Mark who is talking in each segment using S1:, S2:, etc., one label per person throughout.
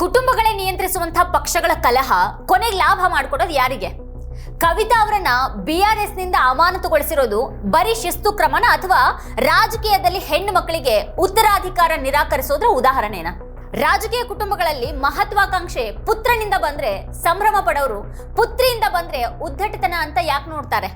S1: ಕುಟುಂಬಗಳೇ ನಿಯಂತ್ರಿಸುವಂತಹ ಪಕ್ಷಗಳ ಕಲಹ, ಕೊನೆಗೆ ಲಾಭ ಮಾಡಿಕೊಡೋದು ಯಾರಿಗೆ? ಕವಿತಾ ಅವರನ್ನ ಬಿ ಆರ್ ಎಸ್ನಿಂದ ಅಮಾನತುಗೊಳಿಸಿರೋದು ಬರೀ ಶಿಸ್ತು ಕ್ರಮನ ಅಥವಾ ರಾಜಕೀಯದಲ್ಲಿ ಹೆಣ್ಣು ಮಕ್ಕಳಿಗೆ ಉತ್ತರಾಧಿಕಾರ ನಿರಾಕರಿಸೋದ್ರ ಉದಾಹರಣೆನಾ? ರಾಜಕೀಯ ಕುಟುಂಬಗಳಲ್ಲಿ ಮಹತ್ವಾಕಾಂಕ್ಷೆ ಪುತ್ರನಿಂದ ಬಂದ್ರೆ ಸಂಭ್ರಮ ಪಡೋರು, ಪುತ್ರಿಯಿಂದ ಬಂದ್ರೆ ಉದ್ದಟತನ ಅಂತ ಯಾಕೆ ನೋಡ್ತಾರೆ?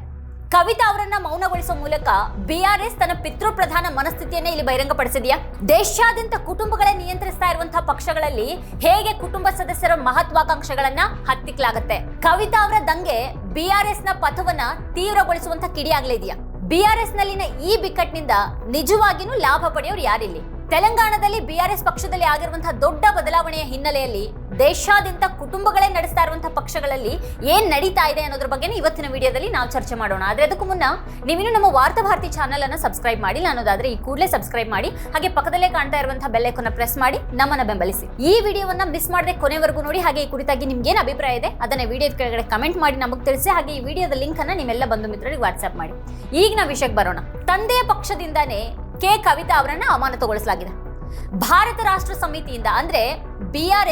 S1: ಕವಿತಾ ಅವರನ್ನ ಮೌನಗೊಳಿಸುವ ಮೂಲಕ ಬಿಆರ್ಎಸ್ ತನ್ನ ಪಿತೃಪ್ರಧಾನ ಮನಸ್ಥಿತಿಯನ್ನ ಇಲ್ಲಿ ಬಹಿರಂಗಪಡಿಸಿದೆಯಾ? ದೇಶಾದ್ಯಂತ ಕುಟುಂಬಗಳೇ ನಿಯಂತ್ರಿಸ್ತಾ ಇರುವಂತಹ ಪಕ್ಷಗಳಲ್ಲಿ ಹೇಗೆ ಕುಟುಂಬ ಸದಸ್ಯರ ಮಹತ್ವಾಕಾಂಕ್ಷೆಗಳನ್ನ ಹತ್ತಿಕ್ಲಾಗತ್ತೆ? ಕವಿತಾ ಅವರ ದಂಗೆ ಬಿಆರ್ಎಸ್ನ ಪಥವನ್ನ ತೀವ್ರಗೊಳಿಸುವಂತ ಕಿಡಿಯಾಗ್ಲಿದೆಯಾ ಬಿಆರ್ಎಸ್ ನಲ್ಲಿನ ಈ ಬಿಕ್ಕಟ್ಟಿನಿಂದ ನಿಜವಾಗಿಯೂ ಲಾಭ ಪಡೆಯೋರು ಯಾರಿಲ್ಲಿ? ತೆಲಂಗಾಣದಲ್ಲಿ ಬಿಆರ್ಎಸ್ ಪಕ್ಷದಲ್ಲಿ ಆಗಿರುವಂತಹ ದೊಡ್ಡ ಬದಲಾವಣೆಯ ಹಿನ್ನೆಲೆಯಲ್ಲಿ ದೇಶಾದ್ಯಂತ ಕುಟುಂಬಗಳೇ ನಡೆಸ್ತಾ ಇರುವಂತಹ ಪಕ್ಷಗಳಲ್ಲಿ ಏನ್ ನಡೀತಾ ಇದೆ ಅನ್ನೋದ್ರ ಬಗ್ಗೆ ಇವತ್ತಿನ ವಿಡಿಯೋದಲ್ಲಿ ನಾವು ಚರ್ಚೆ ಮಾಡೋಣ. ಆದ್ರೆ ಅದಕ್ಕೂ ಮುನ್ನ ನೀವಿನ್ನು ನಮ್ಮ ವಾರ್ತಾ ಭಾರತಿ ಚಾನಲ್ ಅನ್ನು ಸಬ್ಸ್ಕ್ರೈಬ್ ಮಾಡಿಲ್ಲ ಅನ್ನೋದಾದ್ರೆ ಈ ಕೂಡಲೇ ಸಬ್ಸ್ಕ್ರೈಬ್ ಮಾಡಿ, ಹಾಗೆ ಪಕ್ಕದಲ್ಲೇ ಕಾಣ್ತಾ ಇರುವಂತಹ ಬೆಲ್ ಐಕಾನ್ ಪ್ರೆಸ್ ಮಾಡಿ, ನಮ್ಮನ್ನ ಬೆಂಬಲಿಸಿ. ಈ ವಿಡಿಯೋವನ್ನ ಮಿಸ್ ಮಾಡದೆ ಕೊನೆವರೆಗೂ ನೋಡಿ, ಹಾಗೆ ಈ ಕುರಿತಾಗಿ ನಿಮ್ಗೆ ಏನ್ ಅಭಿಪ್ರಾಯ ಇದೆ ಅದನ್ನ ವಿಡಿಯೋ ಕೆಳಗಡೆ ಕಮೆಂಟ್ ಮಾಡಿ, ನಮಗೆ ತಿಳಿಸಿ, ಹಾಗೆ ಈ ವಿಡಿಯೋದ ಲಿಂಕ್ ಅನ್ನ ನಿಮ್ಮೆಲ್ಲ ಬಂಧು ಮಿತ್ರರಿಗೆ ವಾಟ್ಸ್ಆಪ್ ಮಾಡಿ. ಈಗ ನಾವು ವಿಷಯಕ್ಕೆ ಬರೋಣ. ತಂದೆಯ ಪಕ್ಷದಿಂದಾನೇ ಕೆ ಕವಿತಾ ಅವರನ್ನ ಅಮಾನತುಗೊಳಿಸಲಾಗಿದೆ ಭಾರತ ರಾಷ್ಟ್ರ ಸಮಿತಿಯಿಂದ ಅಂದ್ರೆ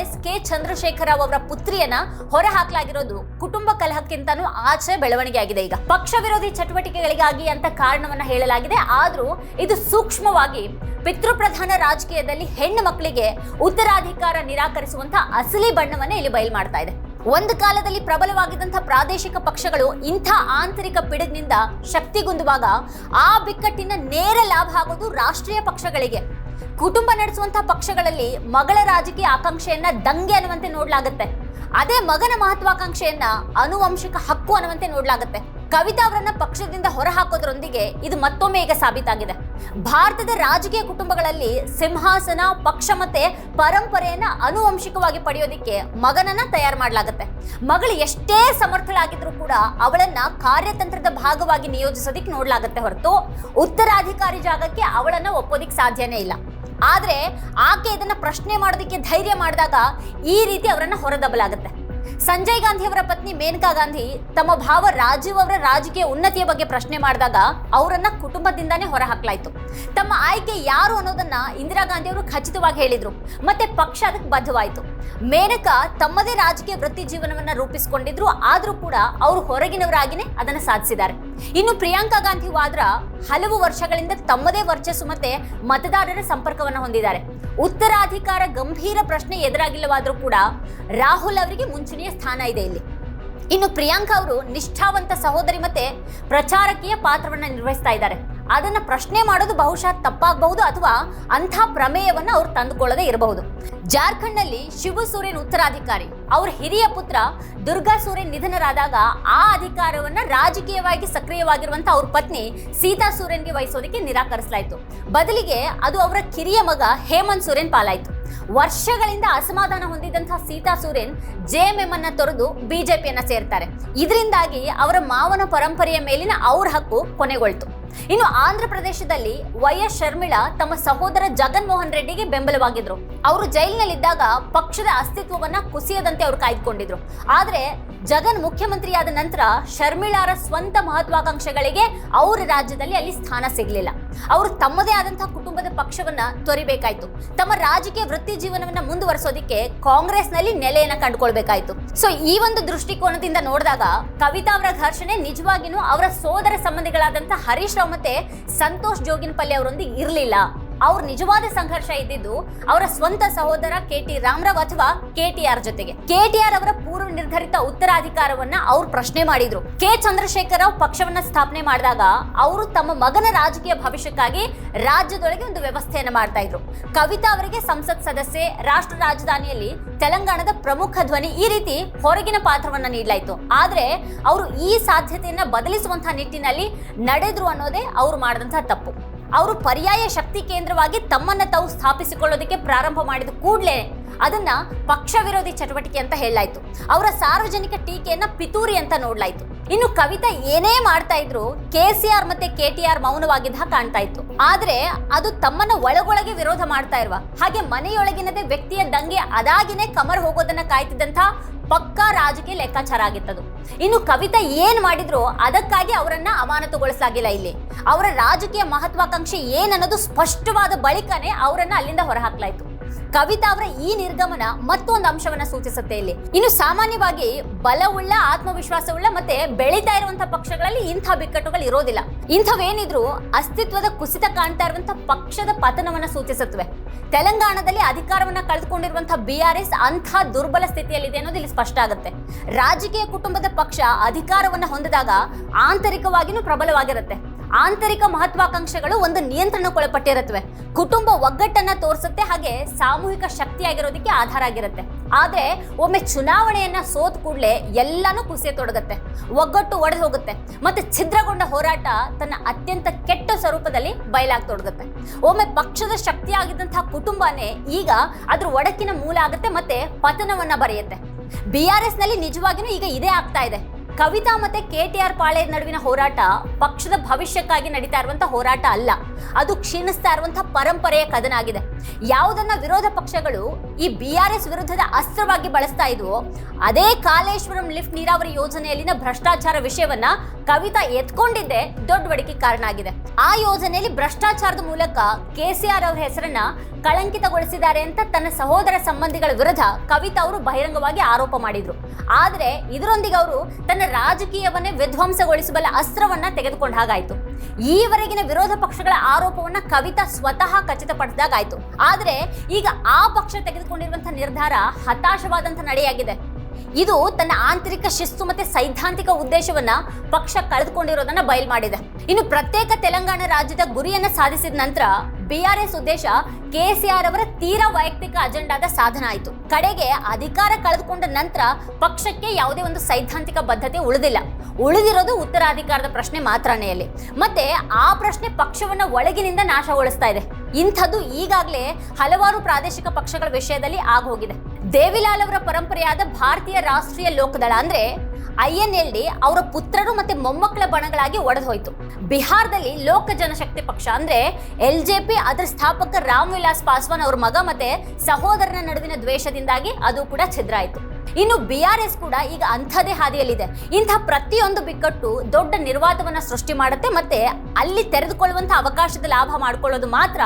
S1: ಎಸ್ ಕೆ ಚಂದ್ರಶೇಖರ ಅವರ ಪುತ್ರಿಯನ್ನ ಹೊರ ಹಾಕಲಾಗಿರೋದು ಕುಟುಂಬ ಕಲಹಕ್ಕಿಂತನೂ ಆಚೆ ಬೆಳವಣಿಗೆ ಆಗಿದೆ ಈಗ. ಪಕ್ಷ ವಿರೋಧಿ ಚಟುವಟಿಕೆಗಳಿಗಾಗಿ ಅಂತ ಕಾರಣವನ್ನ ಹೇಳಲಾಗಿದೆ. ಆದ್ರೂ ಇದು ಸೂಕ್ಷ್ಮವಾಗಿ ಪಿತೃಪ್ರಧಾನ ರಾಜಕೀಯದಲ್ಲಿ ಹೆಣ್ಣು ಮಕ್ಕಳಿಗೆ ಉತ್ತರಾಧಿಕಾರ ನಿರಾಕರಿಸುವಂತ ಅಸಲಿ ಬಣ್ಣವನ್ನ ಇಲ್ಲಿ ಬಯಲು ಮಾಡ್ತಾ ಇದೆ. ಒಂದು ಕಾಲದಲ್ಲಿ ಪ್ರಬಲವಾಗಿದ್ದಂತಹ ಪ್ರಾದೇಶಿಕ ಪಕ್ಷಗಳು ಇಂಥ ಆಂತರಿಕ ಪಿಡುಗಿನಿಂದ ಶಕ್ತಿಗುಂದುವಾಗ ಆ ಬಿಕ್ಕಟ್ಟಿನ ನೇರ ಲಾಭ ಆಗೋದು ರಾಷ್ಟ್ರೀಯ ಪಕ್ಷಗಳಿಗೆ. ಕುಟುಂಬ ನಡೆಸುವಂತಹ ಪಕ್ಷಗಳಲ್ಲಿ ಮಗಳ ರಾಜಕೀಯ ಆಕಾಂಕ್ಷೆಯನ್ನ ದಂಗೆ ಅನ್ನುವಂತೆ ನೋಡ್ಲಾಗತ್ತೆ. ಅದೇ ಮಗನ ಮಹತ್ವಾಕಾಂಕ್ಷೆಯನ್ನ ಅನುವಂಶಿಕ ಹಕ್ಕು ಅನ್ನುವಂತೆ ನೋಡ್ಲಾಗತ್ತೆ. ಕವಿತಾ ಅವರನ್ನ ಪಕ್ಷದಿಂದ ಹೊರಹಾಕೋದ್ರೊಂದಿಗೆ ಇದು ಮತ್ತೊಮ್ಮೆ ಈಗ ಸಾಬೀತಾಗಿದೆ. ಭಾರತದ ರಾಜಕೀಯ ಕುಟುಂಬಗಳಲ್ಲಿ ಸಿಂಹಾಸನ, ಪಕ್ಷ ಮತ್ತೆ ಪರಂಪರೆಯನ್ನ ಅನುವಂಶಿಕವಾಗಿ ಪಡೆಯೋದಿಕ್ಕೆ ಮಗನನ್ನ ತಯಾರು ಮಾಡಲಾಗುತ್ತೆ. ಮಗಳು ಎಷ್ಟೇ ಸಮರ್ಥಳಾಗಿದ್ರು ಕೂಡ ಅವಳನ್ನ ಕಾರ್ಯತಂತ್ರದ ಭಾಗವಾಗಿ ನಿಯೋಜಿಸೋದಿಕ್ಕೆ ನೋಡ್ಲಾಗತ್ತೆ ಹೊರತು ಉತ್ತರಾಧಿಕಾರಿ ಜಾಗಕ್ಕೆ ಅವಳನ್ನ ಒಪ್ಪೋದಿಕ್ ಸಾಧ್ಯನೇ ಇಲ್ಲ. ಆದ್ರೆ ಆಕೆ ಇದನ್ನ ಪ್ರಶ್ನೆ ಮಾಡೋದಕ್ಕೆ ಧೈರ್ಯ ಮಾಡಿದಾಗ ಈ ರೀತಿ ಅವರನ್ನ ಹೊರದಬ್ಬಲಾಗುತ್ತೆ. ಸಂಜಯ್ ಗಾಂಧಿ ಅವರ ಪತ್ನಿ ಮೇನಕಾ ಗಾಂಧಿ ತಮ್ಮ ಭಾವ ರಾಜೀವ್ ಅವರ ರಾಜಕೀಯ ಉನ್ನತಿಯ ಬಗ್ಗೆ ಪ್ರಶ್ನೆ ಮಾಡಿದಾಗ ಅವರನ್ನ ಕುಟುಂಬದಿಂದಾನೇ ಹೊರ ಹಾಕ್ಲಾಯ್ತು ತಮ್ಮ ಆಯ್ಕೆ ಯಾರು ಅನ್ನೋದನ್ನ ಇಂದಿರಾ ಗಾಂಧಿ ಅವರು ಖಚಿತವಾಗಿ ಹೇಳಿದ್ರು. ಮತ್ತೆ ಪಕ್ಷ ಅದಕ್ಕೆ ಬದ್ಧವಾಯಿತು. ಮೇನಕಾ ತಮ್ಮದೇ ರಾಜಕೀಯ ವೃತ್ತಿ ಜೀವನವನ್ನ ರೂಪಿಸಿಕೊಂಡಿದ್ರು, ಆದರೂ ಕೂಡ ಅವರು ಹೊರಗಿನವರಾಗಿನೇ ಅದನ್ನ ಸಾಧಿಸಿದ್ದಾರೆ. ಇನ್ನು ಪ್ರಿಯಾಂಕಾ ಗಾಂಧಿ ವಾದ್ರಾ ಹಲವು ವರ್ಷಗಳಿಂದ ತಮ್ಮದೇ ವರ್ಚಸ್ಸು ಮತ್ತೆ ಮತದಾರರ ಸಂಪರ್ಕವನ್ನ ಹೊಂದಿದ್ದಾರೆ. ಉತ್ತರಾಧಿಕಾರ ಗಂಭೀರ ಪ್ರಶ್ನೆ ಎದುರಾಗಿಲ್ಲವಾದರೂ ಕೂಡ ರಾಹುಲ್ ಅವರಿಗೆ ಮುಂಚೂಣಿಯ ಸ್ಥಾನ ಇದೆ ಇಲ್ಲಿ. ಇನ್ನು ಪ್ರಿಯಾಂಕಾ ಅವರು ನಿಷ್ಠಾವಂತ ಸಹೋದರಿ ಮತ್ತೆ ಪ್ರಚಾರಕೀಯ ಪಾತ್ರವನ್ನ ನಿರ್ವಹಿಸ್ತಾ ಇದ್ದಾರೆ. ಅದನ್ನ ಪ್ರಶ್ನೆ ಮಾಡೋದು ಬಹುಶಃ ತಪ್ಪಾಗಬಹುದು ಅಥವಾ ಅಂಥ ಪ್ರಮೇಯವನ್ನ ಅವ್ರು ತಂದುಕೊಳ್ಳದೆ ಇರಬಹುದು. ಜಾರ್ಖಂಡ್ನಲ್ಲಿ ಶಿವ ಸೂರ್ಯನ್ ಉತ್ತರಾಧಿಕಾರಿ, ಅವ್ರ ಹಿರಿಯ ಪುತ್ರ ದುರ್ಗಾ ಸೂರ್ಯನ್ ನಿಧನರಾದಾಗ ಆ ಅಧಿಕಾರವನ್ನ ರಾಜಕೀಯವಾಗಿ ಸಕ್ರಿಯವಾಗಿರುವಂತ ಅವ್ರ ಪತ್ನಿ ಸೀತಾ ಸೂರ್ಯನ್ಗೆ ವಹಿಸೋದಕ್ಕೆ ನಿರಾಕರಿಸಲಾಯಿತು. ಬದಲಿಗೆ ಅದು ಅವರ ಕಿರಿಯ ಮಗ ಹೇಮಂತ್ ಸೂರ್ಯನ್ ಪಾಲಾಯಿತು. ವರ್ಷಗಳಿಂದ ಅಸಮಾಧಾನ ಹೊಂದಿದಂತಹ ಸೀತಾ ಸೂರೇನ್ ಜೆಎಂಎಂ ಅನ್ನ ತೊರೆದು ಬಿಜೆಪಿಯನ್ನ ಸೇರ್ತಾರೆ. ಇದರಿಂದಾಗಿ ಅವರ ಮಾವನ ಪರಂಪರೆಯ ಮೇಲಿನ ಅವ್ರ ಹಕ್ಕು ಕೊನೆಗೊಳ್ತು. ಇನ್ನು ಆಂಧ್ರ ಪ್ರದೇಶದಲ್ಲಿ ವೈ ಎಸ್ ಶರ್ಮಿಳಾ ತಮ್ಮ ಸಹೋದರ ಜಗನ್ ಮೋಹನ್ ರೆಡ್ಡಿಗೆ ಬೆಂಬಲವಾಗಿದ್ರು. ಅವರು ಜೈಲಿನಲ್ಲಿದ್ದಾಗ ಪಕ್ಷದ ಅಸ್ತಿತ್ವವನ್ನ ಕುಸಿಯದಂತೆ ಅವರು ಕಾಯ್ದುಕೊಂಡಿದ್ರು. ಆದ್ರೆ ಜಗನ್ ಮುಖ್ಯಮಂತ್ರಿಯಾದ ನಂತರ ಶರ್ಮಿಳಾರ ಸ್ವಂತ ಮಹತ್ವಾಕಾಂಕ್ಷೆಗಳಿಗೆ ಅವರ ರಾಜ್ಯದಲ್ಲಿ ಅಲ್ಲಿ ಸ್ಥಾನ ಸಿಗಲಿಲ್ಲ. ಅವರು ತಮ್ಮದೇ ಆದಂತಹ ಕುಟುಂಬದ ಪಕ್ಷವನ್ನ ತೊರಿಬೇಕಾಯ್ತು. ತಮ್ಮ ರಾಜಕೀಯ ವೃತ್ತಿ ಜೀವನವನ್ನ ಮುಂದುವರಿಸೋದಿಕ್ಕೆ ಕಾಂಗ್ರೆಸ್ನಲ್ಲಿ ನೆಲೆಯನ್ನ ಕಂಡುಕೊಳ್ಬೇಕಾಯ್ತು. ಸೊ ಈ ಒಂದು ದೃಷ್ಟಿಕೋನದಿಂದ ನೋಡಿದಾಗ ಕವಿತಾ ಅವರ ಘರ್ಷಣೆ ನಿಜವಾಗಿನೂ ಅವರ ಸೋದರ ಸಂಬಂಧಿಗಳಾದಂತಹ ಹರೀಶ್ ರಾವ್ ಮತ್ತೆ ಸಂತೋಷ್ ಜೋಗಿನಪಲ್ಲಿ ಅವರೊಂದಿಗೆ ಇರಲಿಲ್ಲ. ಅವ್ರ ನಿಜವಾದ ಸಂಘರ್ಷ ಇದ್ದಿದ್ದು ಅವರ ಸ್ವಂತ ಸಹೋದರ ಕೆ ಟಿ ರಾಮರಾವ್ ಅಥವಾ ಕೆ ಟಿ ಆರ್ ಜೊತೆಗೆ. ಕೆ ಟಿ ಆರ್ ಅವರ ಪೂರ್ವ ನಿರ್ಧರಿತ ಉತ್ತರಾಧಿಕಾರವನ್ನ ಅವ್ರು ಪ್ರಶ್ನೆ ಮಾಡಿದ್ರು. ಕೆ. ಚಂದ್ರಶೇಖರ್ ರಾವ್ ಪಕ್ಷವನ್ನ ಸ್ಥಾಪನೆ ಮಾಡಿದಾಗ ಅವರು ತಮ್ಮ ಮಗನ ರಾಜಕೀಯ ಭವಿಷ್ಯಕ್ಕಾಗಿ ರಾಜ್ಯದೊಳಗೆ ಒಂದು ವ್ಯವಸ್ಥೆಯನ್ನು ಮಾಡ್ತಾ ಇದ್ರು. ಕವಿತಾ ಅವರಿಗೆ ಸಂಸತ್ ಸದಸ್ಯೆ, ರಾಷ್ಟ್ರ ರಾಜಧಾನಿಯಲ್ಲಿ ತೆಲಂಗಾಣದ ಪ್ರಮುಖ ಧ್ವನಿ ಈ ರೀತಿ ಹೊರಗಿನ ಪಾತ್ರವನ್ನ ನೀಡಲಾಯಿತು. ಆದ್ರೆ ಅವರು ಈ ಸಾಧ್ಯತೆಯನ್ನ ಬದಲಿಸುವಂತಹ ನಿಟ್ಟಿನಲ್ಲಿ ನಡೆದ್ರು ಅನ್ನೋದೇ ಅವ್ರು ಮಾಡಿದಂತಹ ತಪ್ಪು. ಅವರು ಪರ್ಯಾಯ ಶಕ್ತಿ ಕೇಂದ್ರವಾಗಿ ತಮ್ಮನ್ನ ತಾವು ಸ್ಥಾಪಿಸಿಕೊಳ್ಳೋದಕ್ಕೆ ಪ್ರಾರಂಭ ಮಾಡಿದ ಕೂಡಲೇ ಅದನ್ನ ಪಕ್ಷ ವಿರೋಧಿ ಚಟುವಟಿಕೆ ಅಂತ ಹೇಳಲಾಯ್ತು. ಅವರ ಸಾರ್ವಜನಿಕ ಟೀಕೆಯನ್ನ ಪಿತೂರಿ ಅಂತ ನೋಡ್ಲಾಯ್ತು. ಇನ್ನು ಕವಿತಾ ಏನೇ ಮಾಡ್ತಾ ಇದ್ರು ಕೆ ಸಿ ಆರ್ ಮತ್ತೆ ಕೆ ಟಿ ಆರ್ ಮೌನವಾಗಿದ್ದ ಕಾಣ್ತಾ ಇತ್ತು. ಆದ್ರೆ ಅದು ತಮ್ಮನ್ನ ಒಳಗೊಳಗೆ ವಿರೋಧ ಮಾಡ್ತಾ ಇರುವ ಹಾಗೆ ಮನೆಯೊಳಗಿನದೇ ವ್ಯಕ್ತಿಯ ದಂಗೆ ಅದಾಗಿನೇ ಕಮರ್ ಹೋಗೋದನ್ನ ಕಾಯ್ತಿದ್ದಂತ ಪಕ್ಕಾ ರಾಜಕೀಯ ಲೆಕ್ಕಾಚಾರ ಆಗಿತ್ತದು. ಇನ್ನು ಕವಿತಾ ಏನ್ ಮಾಡಿದ್ರು ಅದಕ್ಕಾಗಿ ಅವರನ್ನ ಅಮಾನತುಗೊಳಿಸಲಾಗಿಲ್ಲ ಇಲ್ಲಿ. ಅವರ ರಾಜಕೀಯ ಮಹತ್ವಾಕಾಂಕ್ಷೆ ಏನನ್ನೋದು ಸ್ಪಷ್ಟವಾದ ಬಳಿಕನೇ ಅವರನ್ನ ಅಲ್ಲಿಂದ ಹೊರಹಾಕ್ಲಾಯ್ತು. ಕವಿತಾ ಅವರ ಈ ನಿರ್ಗಮನ ಮತ್ತೊಂದು ಅಂಶವನ್ನ ಸೂಚಿಸುತ್ತೆ ಇಲ್ಲಿ. ಇನ್ನು ಸಾಮಾನ್ಯವಾಗಿ ಬಲವುಳ್ಳ, ಆತ್ಮವಿಶ್ವಾಸವುಳ್ಳ ಮತ್ತೆ ಬೆಳೀತಾ ಇರುವಂತಹ ಪಕ್ಷಗಳಲ್ಲಿ ಇಂಥ ಬಿಕ್ಕಟ್ಟುಗಳು ಇರೋದಿಲ್ಲ. ಇಂಥವೇನಿದ್ರು ಅಸ್ತಿತ್ವದ ಕುಸಿತ ಕಾಣ್ತಾ ಇರುವಂತಹ ಪಕ್ಷದ ಪತನವನ್ನ ಸೂಚಿಸುತ್ತವೆ. ತೆಲಂಗಾಣದಲ್ಲಿ ಅಧಿಕಾರವನ್ನ ಕಳೆದುಕೊಂಡಿರುವಂತಹ ಎಸ್ ಅಂಥ ದುರ್ಬಲ ಸ್ಥಿತಿಯಲ್ಲಿದೆ ಅನ್ನೋದು ಇಲ್ಲಿ ಸ್ಪಷ್ಟ ಆಗುತ್ತೆ. ರಾಜಕೀಯ ಕುಟುಂಬದ ಪಕ್ಷ ಅಧಿಕಾರವನ್ನ ಹೊಂದಿದಾಗ ಆಂತರಿಕವಾಗಿನೂ ಪ್ರಬಲವಾಗಿರುತ್ತೆ. ಆಂತರಿಕ ಮಹತ್ವಾಕಾಂಕ್ಷೆಗಳು ಒಂದು ನಿಯಂತ್ರಣಕ್ಕೊಳಪಟ್ಟಿರುತ್ತವೆ. ಕುಟುಂಬ ಒಗ್ಗಟ್ಟನ್ನ ತೋರಿಸುತ್ತೆ, ಹಾಗೆ ಸಾಮೂಹಿಕ ಶಕ್ತಿಯಾಗಿರೋದಕ್ಕೆ ಆಧಾರ ಆಗಿರುತ್ತೆ. ಆದ್ರೆ ಒಮ್ಮೆ ಚುನಾವಣೆಯನ್ನ ಸೋತ್ ಕೂಡಲೇ ಎಲ್ಲಾನು ಕುಸಿಯತೊಡಗುತ್ತೆ ಒಗ್ಗಟ್ಟು ಒಡೆದು ಹೋಗುತ್ತೆ. ಮತ್ತೆ ಛಿದ್ರಗೊಂಡ ಹೋರಾಟ ತನ್ನ ಅತ್ಯಂತ ಕೆಟ್ಟ ಸ್ವರೂಪದಲ್ಲಿ ಬಯಲಾಗ್ತೊಡಗುತ್ತೆ ಒಮ್ಮೆ ಪಕ್ಷದ ಶಕ್ತಿಯಾಗಿದ್ದಂತಹ ಕುಟುಂಬನೇ ಈಗ ಅದ್ರ ಒಡಕಿನ ಮೂಲ ಆಗುತ್ತೆ, ಮತ್ತೆ ಪತನವನ್ನ ಬರೆಯುತ್ತೆ. ಬಿ ಆರ್ ಎಸ್ನಲ್ಲಿ ನಿಜವಾಗಿಯೂ ಈಗ ಇದೇ ಆಗ್ತಾ ಇದೆ. ಕವಿತಾ ಮತ್ತೆ ಕೆ ಟಿ ಆರ್ ಪಾಳೆ ನಡುವಿನ ಹೋರಾಟ ಪಕ್ಷದ ಭವಿಷ್ಯಕ್ಕಾಗಿ ನಡೀತಾ ಇರುವಂತಹ ಹೋರಾಟ ಅಲ್ಲ. ಅದು ಕ್ಷೀಣಿಸ್ತಾ ಇರುವಂತಹ ಪರಂಪರೆಯ ಕದನ ಆಗಿದೆ. ಯಾವುದನ್ನ ವಿರೋಧ ಪಕ್ಷಗಳು ಈ ಬಿ ಆರ್ ಎಸ್ ವಿರುದ್ಧದ ಅಸ್ತ್ರವಾಗಿ ಬಳಸ್ತಾ ಇದ್ವೋ, ಅದೇ ಕಾಲೇಶ್ವರಂ ಲಿಫ್ಟ್ ನೀರಾವರಿ ಯೋಜನೆಯಲ್ಲಿನ ಭ್ರಷ್ಟಾಚಾರ ವಿಷಯವನ್ನ ಕವಿತಾ ಎತ್ಕೊಂಡಿದ್ದೆ ದೊಡ್ಡ ವಡಿಕೆ ಕಾರಣ ಆಗಿದೆ. ಆ ಯೋಜನೆಯಲ್ಲಿ ಭ್ರಷ್ಟಾಚಾರದ ಮೂಲಕ ಕೆ ಸಿ ಆರ್ ಅವರ ಹೆಸರನ್ನ ಕಳಂಕಿತಗೊಳಿಸಿದ್ದಾರೆ ಅಂತ ತನ್ನ ಸಹೋದರ ಸಂಬಂಧಿಗಳ ವಿರುದ್ಧ ಕವಿತಾ ಅವರು ಬಹಿರಂಗವಾಗಿ ಆರೋಪ ಮಾಡಿದ್ರು. ಆದರೆ ಇದರೊಂದಿಗೆ ಅವರು ತನ್ನ ರಾಜಕೀಯವನ್ನೇ ವಿಧ್ವಂಸಗೊಳಿಸಬಲ್ಲ ಅಸ್ತ್ರವನ್ನ ತೆಗೆದುಕೊಂಡ ಹಾಗಾಯ್ತು. ಈವರೆಗಿನ ವಿರೋಧ ಪಕ್ಷಗಳ ಆರೋಪವನ್ನ ಕವಿತಾ ಸ್ವತಃ ಖಚಿತಪಡಿಸಿದಾಗಾಯ್ತು. ಆದ್ರೆ ಈಗ ಆ ಪಕ್ಷ ತೆಗೆದುಕೊಂಡಿರುವಂತಹ ನಿರ್ಧಾರ ಹತಾಶವಾದಂತಹ ನಡೆಯಾಗಿದೆ. ಇದು ತನ್ನ ಆಂತರಿಕ ಶಿಸ್ತು ಮತ್ತೆ ಸೈದ್ಧಾಂತಿಕ ಉದ್ದೇಶವನ್ನ ಪಕ್ಷ ಕಳೆದುಕೊಂಡಿರೋದನ್ನ ಬಯಲು ಮಾಡಿದೆ. ಇನ್ನು ಪ್ರತ್ಯೇಕ ತೆಲಂಗಾಣ ರಾಜ್ಯದ ಗುರಿಯನ್ನ ಸಾಧಿಸಿದ ನಂತರ ಬಿಆರ್ಎಸ್ ಉದ್ದೇಶ ಕೆಸಿಆರ್ ಅವರ ತೀರಾ ವೈಯಕ್ತಿಕ ಅಜೆಂಡಾದ ಸಾಧನ ಆಯಿತು. ಕಡೆಗೆ ಅಧಿಕಾರ ಕಳೆದುಕೊಂಡ ನಂತರ ಪಕ್ಷಕ್ಕೆ ಯಾವುದೇ ಒಂದು ಸೈದ್ಧಾಂತಿಕ ಬದ್ಧತೆ ಉಳಿದಿಲ್ಲ. ಉಳಿದಿರೋದು ಉತ್ತರಾಧಿಕಾರದ ಪ್ರಶ್ನೆ ಮಾತ್ರನೇ ಅಲ್ಲಿ. ಮತ್ತೆ ಆ ಪ್ರಶ್ನೆ ಪಕ್ಷವನ್ನ ಒಳಗಿನಿಂದ ನಾಶಗೊಳಿಸ್ತಾ ಇದೆ. ಇಂಥದ್ದು ಈಗಾಗಲೇ ಹಲವಾರು ಪ್ರಾದೇಶಿಕ ಪಕ್ಷಗಳ ವಿಷಯದಲ್ಲಿ ಆಗೋಗಿದೆ. ದೇವಿಲಾಲ್ ಅವರ ಪರಂಪರೆಯಾದ ಭಾರತೀಯ ರಾಷ್ಟ್ರೀಯ ಲೋಕದಳ ಅಂದ್ರೆ ಐ ಎನ್ ಎಲ್ ಡಿ ಅವರ ಪುತ್ರರು ಮತ್ತೆ ಮೊಮ್ಮಕ್ಕಳ ಬಣಗಳಾಗಿ ಒಡೆದು ಹೋಯಿತು ಬಿಹಾರದಲ್ಲಿ ಲೋಕ ಜನಶಕ್ತಿ ಪಕ್ಷ ಅಂದ್ರೆ ಎಲ್ ಜೆ ಪಿ ಅದರ ಸ್ಥಾಪಕ ರಾಮ್ ವಿಲಾಸ್ ಪಾಸ್ವಾನ್ ಅವರ ಮಗ ಮತ್ತೆ ಸಹೋದರನ ನಡುವಿನ ದ್ವೇಷದಿಂದಾಗಿ ಅದು ಕೂಡ ಛಿದ್ರ ಆಯ್ತು ಇನ್ನು ಬಿ ಆರ್ ಎಸ್ ಕೂಡ ಈಗ ಅಂಥದೇ ಹಾದಿಯಲ್ಲಿದೆ. ಇಂಥ ಪ್ರತಿಯೊಂದು ಬಿಕ್ಕಟ್ಟು ದೊಡ್ಡ ನಿರ್ವಾತವನ್ನ ಸೃಷ್ಟಿ ಮಾಡುತ್ತೆ ಮತ್ತೆ ಅಲ್ಲಿ ತೆರೆದುಕೊಳ್ಳುವಂಥ ಅವಕಾಶದ ಲಾಭ ಮಾಡಿಕೊಳ್ಳೋದು ಮಾತ್ರ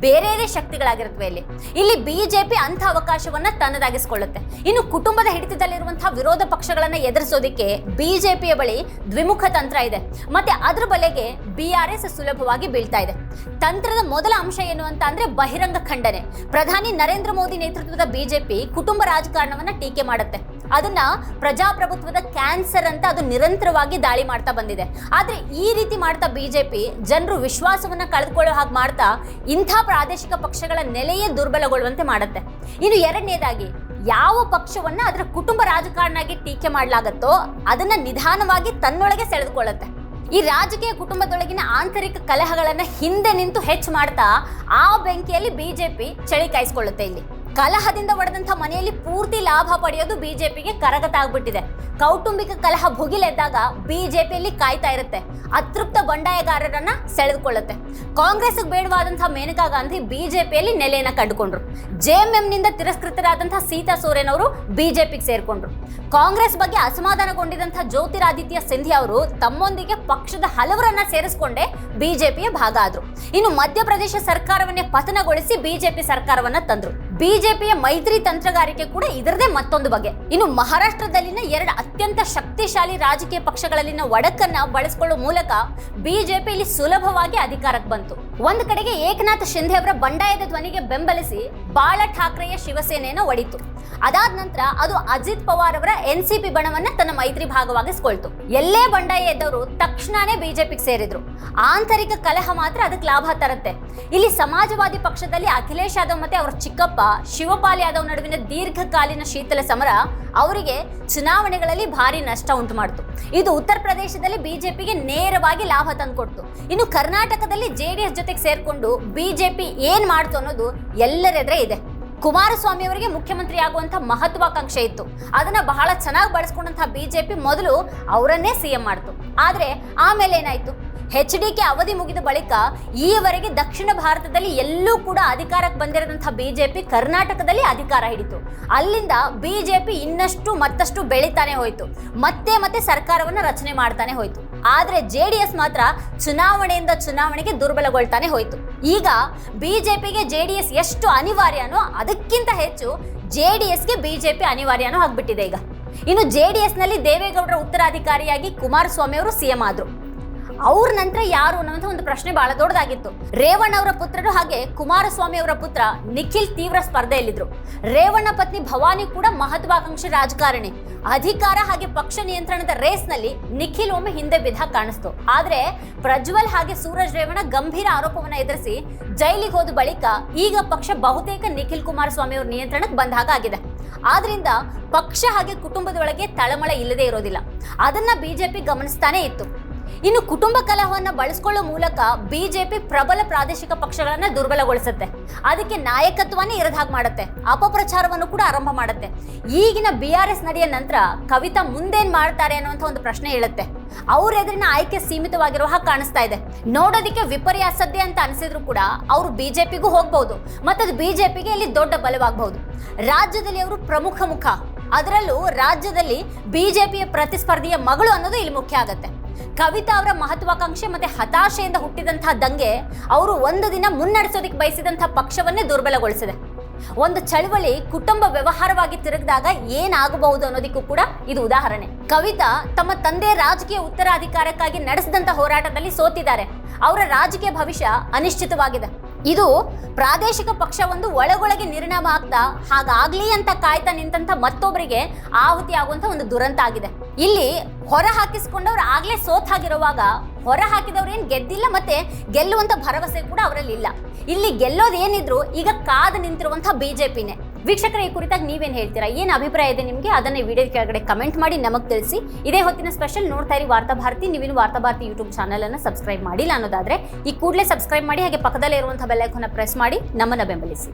S1: ಬೇರೆ ಬೇರೆ ಶಕ್ತಿಗಳಾಗಿರುತ್ತವೆ ಇಲ್ಲಿ ಇಲ್ಲಿ ಬಿಜೆಪಿ ಅಂಥ ಅವಕಾಶವನ್ನ ತನ್ನದಾಗಿಸಿಕೊಳ್ಳುತ್ತೆ. ಇನ್ನು ಕುಟುಂಬದ ಹಿಡಿತದಲ್ಲಿರುವಂತಹ ವಿರೋಧ ಪಕ್ಷಗಳನ್ನ ಎದುರಿಸೋದಿಕ್ಕೆ ಬಿಜೆಪಿಯ ಬಳಿ ದ್ವಿಮುಖ ತಂತ್ರ ಇದೆ. ಮತ್ತೆ ಅದ್ರ ಬಲೆಗೆ ಬಿ ಸುಲಭವಾಗಿ ಬೀಳ್ತಾ ಇದೆ. ತಂತ್ರದ ಮೊದಲ ಅಂಶ ಏನು ಅಂತ ಅಂದ್ರೆ ಬಹಿರಂಗ ಖಂಡನೆ. ಪ್ರಧಾನಿ ನರೇಂದ್ರ ಮೋದಿ ನೇತೃತ್ವದ ಬಿಜೆಪಿ ಕುಟುಂಬ ರಾಜಕಾರಣವನ್ನ ಟೀಕೆ ಮಾಡುತ್ತೆ. ಅದನ್ನ ಪ್ರಜಾಪ್ರಭುತ್ವದ ಕ್ಯಾನ್ಸರ್ ಅಂತ ಅದು ನಿರಂತರವಾಗಿ ದಾಳಿ ಮಾಡ್ತಾ ಬಂದಿದೆ. ಆದ್ರೆ ಈ ರೀತಿ ಮಾಡ್ತಾ ಬಿಜೆಪಿ ಜನರು ವಿಶ್ವಾಸವನ್ನ ಕಳೆದುಕೊಳ್ಳೋ ಹಾಗೆ ಮಾಡ್ತಾ ಇಂಥ ಪ್ರಾದೇಶಿಕ ಪಕ್ಷಗಳ ನೆಲೆಯೇ ದುರ್ಬಲಗೊಳ್ಳುವಂತೆ ಮಾಡುತ್ತೆ. ಇನ್ನು ಎರಡನೇದಾಗಿ, ಯಾವ ಪಕ್ಷವನ್ನ ಅದರ ಕುಟುಂಬ ರಾಜಕಾರಣಾಗಿ ಟೀಕೆ ಮಾಡಲಾಗತ್ತೋ ಅದನ್ನ ನಿಧಾನವಾಗಿ ತನ್ನೊಳಗೆ ಸೆಳೆದುಕೊಳ್ಳುತ್ತೆ. ಈ ರಾಜಕೀಯ ಕುಟುಂಬದೊಳಗಿನ ಆಂತರಿಕ ಕಲಹಗಳನ್ನ ಹಿಂದೆ ನಿಂತು ಹೆಚ್ಚು ಮಾಡ್ತಾ ಆ ಬೆಂಕಿಯಲ್ಲಿ ಬಿಜೆಪಿ ಚಳಿ ಕಾಯಿಸ್ಕೊಳ್ಳುತ್ತೆ ಇಲ್ಲಿ. ಕಲಹದಿಂದ ಒಡೆದಂಥ ಮನೆಯಲ್ಲಿ ಪೂರ್ತಿ ಲಾಭ ಪಡೆಯೋದು ಬಿಜೆಪಿಗೆ ಕರಗತ ಆಗ್ಬಿಟ್ಟಿದೆ ಕೌಟುಂಬಿಕ ಕಲಹ ಭುಗಿಲೆದ್ದಾಗ ಬಿಜೆಪಿಯಲ್ಲಿ ಕಾಯ್ತಾ ಇರುತ್ತೆ. ಅತೃಪ್ತ ಬಂಡಾಯಗಾರರನ್ನ ಸೆಳೆದುಕೊಳ್ಳುತ್ತೆ. ಕಾಂಗ್ರೆಸ್ ಬೇಡವಾದಂತಹ ಮೇನಕಾ ಗಾಂಧಿ ಬಿಜೆಪಿಯಲ್ಲಿ ನೆಲೆಯನ್ನ ಕಂಡುಕೊಂಡ್ರು. ಜೆಎಂಎಂನಿಂದ ತಿರಸ್ಕೃತರಾದಂತಹ ಸೀತಾ ಸೋರೆನ್ ಅವರು ಬಿಜೆಪಿಗೆ ಸೇರ್ಕೊಂಡ್ರು. ಕಾಂಗ್ರೆಸ್ ಬಗ್ಗೆ ಅಸಮಾಧಾನಗೊಂಡಿದಂತಹ ಜ್ಯೋತಿರಾದಿತ್ಯ ಸಿಂಧಿಯಾ ಅವರು ತಮ್ಮೊಂದಿಗೆ ಪಕ್ಷದ ಹಲವರನ್ನ ಸೇರಿಸಿಕೊಂಡೇ ಬಿಜೆಪಿಯ ಭಾಗ ಆದ್ರು. ಇನ್ನು ಮಧ್ಯಪ್ರದೇಶ ಸರ್ಕಾರವನ್ನೇ ಪತನಗೊಳಿಸಿ ಬಿಜೆಪಿ ಸರ್ಕಾರವನ್ನ ತಂದ್ರು. ಬಿಜೆಪಿಯ ಮೈತ್ರಿ ತಂತ್ರಗಾರಿಕೆ ಕೂಡ ಇದರದೇ ಮತ್ತೊಂದು ಬಗೆ. ಇನ್ನು ಮಹಾರಾಷ್ಟ್ರದಲ್ಲಿನ ಎರಡು ಅತ್ಯಂತ ಶಕ್ತಿಶಾಲಿ ರಾಜಕೀಯ ಪಕ್ಷಗಳಲ್ಲಿನ ಒಡಕನ್ನ ಬಳಸಿಕೊಳ್ಳುವ ಮೂಲಕ ಬಿಜೆಪಿ ಇಲ್ಲಿ ಸುಲಭವಾಗಿ ಅಧಿಕಾರಕ್ಕೆ ಬಂತು. ಒಂದು ಕಡೆಗೆ ಏಕನಾಥ್ ಶಿಂಧೆ ಅವರ ಬಂಡಾಯದ ಧ್ವನಿಗೆ ಬೆಂಬಲಿಸಿ ಬಾಳ ಠಾಕ್ರೆಯ ಶಿವಸೇನೆಯನ್ನು ಒಡಿತು. ಅದಾದ ನಂತರ ಅದು ಅಜಿತ್ ಪವಾರ್ ಅವರ ಎನ್ ಸಿ ಪಿ ಬಣವನ್ನ ತನ್ನ ಮೈತ್ರಿ ಭಾಗವಾಗಿಸ್ಕೊಳ್ತು. ಎಲ್ಲೇ ಬಂಡಾಯ ಎದ್ದವರು ತಕ್ಷಣನೇ ಬಿಜೆಪಿಗೆ ಸೇರಿದ್ರು. ಆಂತರಿಕ ಕಲಹ ಮಾತ್ರ ಅದಕ್ಕೆ ಲಾಭ ತರುತ್ತೆ. ಇಲ್ಲಿ ಸಮಾಜವಾದಿ ಪಕ್ಷದಲ್ಲಿ ಅಖಿಲೇಶ್ ಯಾದವ್ ಮತ್ತೆ ಅವರ ಚಿಕ್ಕಪ್ಪ ಶಿವಪಾಲ್ ಯಾದವ್ ನಡುವಿನ ದೀರ್ಘಕಾಲೀನ ಶೀತಲ ಸಮರ ಅವರಿಗೆ ಚುನಾವಣೆಗಳಲ್ಲಿ ಭಾರಿ ನಷ್ಟ ಉಂಟು ಮಾಡಿತು. ಇದು ಉತ್ತರ ಪ್ರದೇಶದಲ್ಲಿ ಬಿಜೆಪಿಗೆ ನೇರವಾಗಿ ಲಾಭ ತಂದುಕೊಡ್ತು. ಇನ್ನು ಕರ್ನಾಟಕದಲ್ಲಿ ಜೆಡಿಎಸ್ ಜೊತೆಗೆ ಸೇರ್ಕೊಂಡು ಬಿಜೆಪಿ ಏನ್ ಮಾಡ್ತು ಅನ್ನೋದು ಎಲ್ಲರೆದ್ರೆ ಇದೆ. ಕುಮಾರಸ್ವಾಮಿ ಅವರಿಗೆ ಮುಖ್ಯಮಂತ್ರಿ ಆಗುವಂತಹ ಮಹತ್ವಾಕಾಂಕ್ಷೆ ಇತ್ತು. ಅದನ್ನ ಬಹಳ ಚೆನ್ನಾಗಿ ಬಳಸ್ಕೊಂಡಂತಹ ಬಿಜೆಪಿ ಮೊದಲು ಅವರನ್ನೇ ಸಿಎಂ ಮಾಡಿತು. ಆದ್ರೆ ಆಮೇಲೆ ಏನಾಯ್ತು? ಎಚ್ ಡಿ ಕೆ ಅವಧಿ ಮುಗಿದ ಬಳಿಕ ಈವರೆಗೆ ದಕ್ಷಿಣ ಭಾರತದಲ್ಲಿ ಎಲ್ಲೂ ಕೂಡ ಅಧಿಕಾರಕ್ಕೆ ಬಂದಿರದಂತಹ ಬಿಜೆಪಿ ಕರ್ನಾಟಕದಲ್ಲಿ ಅಧಿಕಾರ ಹಿಡಿತು. ಅಲ್ಲಿಂದ ಬಿಜೆಪಿ ಇನ್ನಷ್ಟು ಮತ್ತಷ್ಟು ಬೆಳಿತಾನೆ ಹೋಯ್ತು. ಮತ್ತೆ ಮತ್ತೆ ಸರ್ಕಾರವನ್ನ ರಚನೆ ಮಾಡ್ತಾನೆ ಹೋಯ್ತು. ಆದ್ರೆ ಜೆ ಡಿ ಎಸ್ ಮಾತ್ರ ಚುನಾವಣೆಯಿಂದ ಚುನಾವಣೆಗೆ ದುರ್ಬಲಗೊಳ್ತಾನೆ ಹೋಯ್ತು. ಈಗ ಬಿಜೆಪಿಗೆ ಜೆ ಡಿ ಎಸ್ ಎಷ್ಟು ಅನಿವಾರ್ಯನೋ ಅದಕ್ಕಿಂತ ಹೆಚ್ಚು ಜೆ ಡಿ ಎಸ್ಗೆ ಬಿಜೆಪಿ ಅನಿವಾರ್ಯನೋ ಆಗ್ಬಿಟ್ಟಿದೆ ಈಗ. ಇನ್ನು ಜೆ ಡಿ ಎಸ್ನಲ್ಲಿ ದೇವೇಗೌಡರ ಉತ್ತರಾಧಿಕಾರಿಯಾಗಿ ಕುಮಾರಸ್ವಾಮಿ ಅವರು ಸಿಎಂ ಆದ್ರು. ಅವ್ರ ನಂತರ ಯಾರು ಅನ್ನುವಂಥ ಒಂದು ಪ್ರಶ್ನೆ ಬಹಳ ದೊಡ್ಡದಾಗಿತ್ತು. ರೇವಣ್ಣ ಅವರ ಪುತ್ರರು ಹಾಗೆ ಕುಮಾರಸ್ವಾಮಿ ಅವರ ಪುತ್ರ ನಿಖಿಲ್ ತೀವ್ರ ಸ್ಪರ್ಧೆಯಲ್ಲಿದ್ರು. ರೇವಣ್ಣ ಪತ್ನಿ ಭವಾನಿ ಕೂಡ ಮಹತ್ವಾಕಾಂಕ್ಷಿ ರಾಜಕಾರಣಿ. ಅಧಿಕಾರ ಹಾಗೆ ಪಕ್ಷ ನಿಯಂತ್ರಣದ ರೇಸ್ನಲ್ಲಿ ನಿಖಿಲ್ ಒಮ್ಮೆ ಹಿಂದೆ ಬಿದ್ದ ಕಾಣಿಸ್ತು. ಆದ್ರೆ ಪ್ರಜ್ವಲ್ ಹಾಗೆ ಸೂರಜ್ ರೇವಣ್ಣ ಗಂಭೀರ ಆರೋಪವನ್ನ ಎದುರಿಸಿ ಜೈಲಿಗೆ ಹೋದ ಬಳಿಕ ಈಗ ಪಕ್ಷ ಬಹುತೇಕ ನಿಖಿಲ್ ಕುಮಾರಸ್ವಾಮಿ ಅವರ ನಿಯಂತ್ರಣಕ್ಕೆ ಬಂದ ಹಾಗಾಗಿದೆ ಆದ್ರಿಂದ ಪಕ್ಷ ಹಾಗೆ ಕುಟುಂಬದೊಳಗೆ ತಳಮಳ ಇಲ್ಲದೆ ಇರೋದಿಲ್ಲ. ಅದನ್ನ ಬಿಜೆಪಿ ಗಮನಿಸ್ತಾನೆ ಇತ್ತು. ಇನ್ನು ಕುಟುಂಬ ಕಲಹವನ್ನ ಬಳಸ್ಕೊಳ್ಳೋ ಮೂಲಕ ಬಿಜೆಪಿ ಪ್ರಬಲ ಪ್ರಾದೇಶಿಕ ಪಕ್ಷಗಳನ್ನ ದುರ್ಬಲಗೊಳಿಸುತ್ತೆ. ಅದಕ್ಕೆ ನಾಯಕತ್ವನೇ ಇರದ ಹಾಗೆ ಮಾಡುತ್ತೆ. ಅಪಪ್ರಚಾರವನ್ನು ಕೂಡ ಆರಂಭ ಮಾಡುತ್ತೆ. ಈಗಿನ ಬಿ ಆರ್ ಎಸ್ ನಡೆಯ ನಂತರ ಕವಿತಾ ಮುಂದೇನ್ ಮಾಡ್ತಾರೆ ಅನ್ನುವಂಥ ಒಂದು ಪ್ರಶ್ನೆ ಹೇಳುತ್ತೆ ಅವ್ರ ಎದುರಿನ ಆಯ್ಕೆ ಸೀಮಿತವಾಗಿರೋ ಹಾಗೆ ಕಾಣಿಸ್ತಾ ಇದೆ. ನೋಡೋದಕ್ಕೆ ವಿಪರ್ಯಾಸದ್ದೇ ಅಂತ ಅನಿಸಿದ್ರು ಕೂಡ ಅವರು ಬಿಜೆಪಿಗೂ ಹೋಗ್ಬಹುದು ಮತ್ತದು ಬಿಜೆಪಿಗೆ ಇಲ್ಲಿ ದೊಡ್ಡ ಬಲವಾಗಬಹುದು. ರಾಜ್ಯದಲ್ಲಿ ಅವರು ಪ್ರಮುಖ ಮುಖ. ಅದರಲ್ಲೂ ರಾಜ್ಯದಲ್ಲಿ ಬಿಜೆಪಿಯ ಪ್ರತಿಸ್ಪರ್ಧಿಯ ಮಗಳು ಅನ್ನೋದು ಇಲ್ಲಿ ಮುಖ್ಯ ಆಗತ್ತೆ. ಕವಿತಾ ಅವರ ಮಹತ್ವಾಕಾಂಕ್ಷೆ ಮತ್ತೆ ಹತಾಶೆಯಿಂದ ಹುಟ್ಟಿದಂತಹ ದಂಗೆ ಅವರು ಒಂದು ದಿನ ಮುನ್ನಡೆಸೋದಕ್ಕೆ ಬಯಸಿದಂತಹ ಪಕ್ಷವನ್ನೇ ದುರ್ಬಲಗೊಳಿಸಿದೆ. ಒಂದು ಚಳವಳಿ ಕುಟುಂಬ ವ್ಯವಹಾರವಾಗಿ ತಿರುಗಿದಾಗ ಏನಾಗಬಹುದು ಅನ್ನೋದಕ್ಕೂ ಕೂಡ ಇದು ಉದಾಹರಣೆ. ಕವಿತಾ ತಮ್ಮ ತಂದೆ ರಾಜಕೀಯ ಉತ್ತರಾಧಿಕಾರಕ್ಕಾಗಿ ನಡೆಸಿದಂತ ಹೋರಾಟದಲ್ಲಿ ಸೋತಿದ್ದಾರೆ. ಅವರ ರಾಜಕೀಯ ಭವಿಷ್ಯ ಅನಿಶ್ಚಿತವಾಗಿದೆ. ಇದು ಪ್ರಾದೇಶಿಕ ಪಕ್ಷ ಒಂದು ಒಳಗೊಳಗೆ ನಿರ್ಣಾಮ ಆಗ್ತಾ ಹಾಗಾಗ್ಲಿ ಅಂತ ಕಾಯ್ತಾ ನಿಂತಂತ ಮತ್ತೊಬ್ಬರಿಗೆ ಆಹುತಿ ಆಗುವಂತ ಒಂದು ದುರಂತ ಆಗಿದೆ. ಇಲ್ಲಿ ಹೊರ ಹಾಕಿಸ್ಕೊಂಡವ್ರು ಆಗ್ಲೇ ಸೋತ್ ಹಾಗಿರುವಾಗ ಹೊರ ಹಾಕಿದವ್ರು ಏನ್ ಗೆದ್ದಿಲ್ಲ ಮತ್ತೆ ಗೆಲ್ಲುವಂತ ಭರವಸೆ ಕೂಡ ಅವರಲ್ಲಿ ಇಲ್ಲ ಇಲ್ಲಿ ಗೆಲ್ಲೋದು ಏನಿದ್ರು ಈಗ ಕಾದು ನಿಂತಿರುವಂತಹ ಬಿಜೆಪಿನೇ ವೀಕ್ಷಕರ, ಈ ಕುರಿತಾಗಿ ನೀವೇನು ಹೇಳ್ತೀರಾ? ಏನು ಅಭಿಪ್ರಾಯ ಇದೆ ನಿಮಗೆ? ಅದನ್ನ ವಿಡಿಯೋ ಕೆಳಗಡೆ ಕಮೆಂಟ್ ಮಾಡಿ, ನಮಗೆ ತಿಳಿಸಿ. ಇದೇ ಹೊತ್ತಿನ ಸ್ಪೆಷಲ್ ನೋಡ್ತಾ ಇರಿ ವಾರ್ತಾಭಾರತಿ ನೀವಿನ ವಾರ್ತಾಭಾರತಿ ವಾರ್ತಾ ಭಾರತಿ ಯೂಟ್ಯೂಬ್ ಚಾನಲ್ ಅನ್ನ ಸಬ್ಸ್ಕ್ರೈಬ್ ಮಾಡಿಲ್ಲ ಅನ್ನೋದಾದ್ರೆ, ಈ ಕೂಡಲೇ ಸಬ್ಸ್ಕ್ರೈಬ್ ಮಾಡಿ, ಹಾಗೆ ಪಕ್ಕದಲ್ಲೇ ಇರುವಂತಹ ಬೆಲ್ ಐಕಾನ್ ಪ್ರೆಸ್ ಮಾಡಿ, ನಮ್ಮನ್ನು ಬೆಂಬಲಿಸಿ.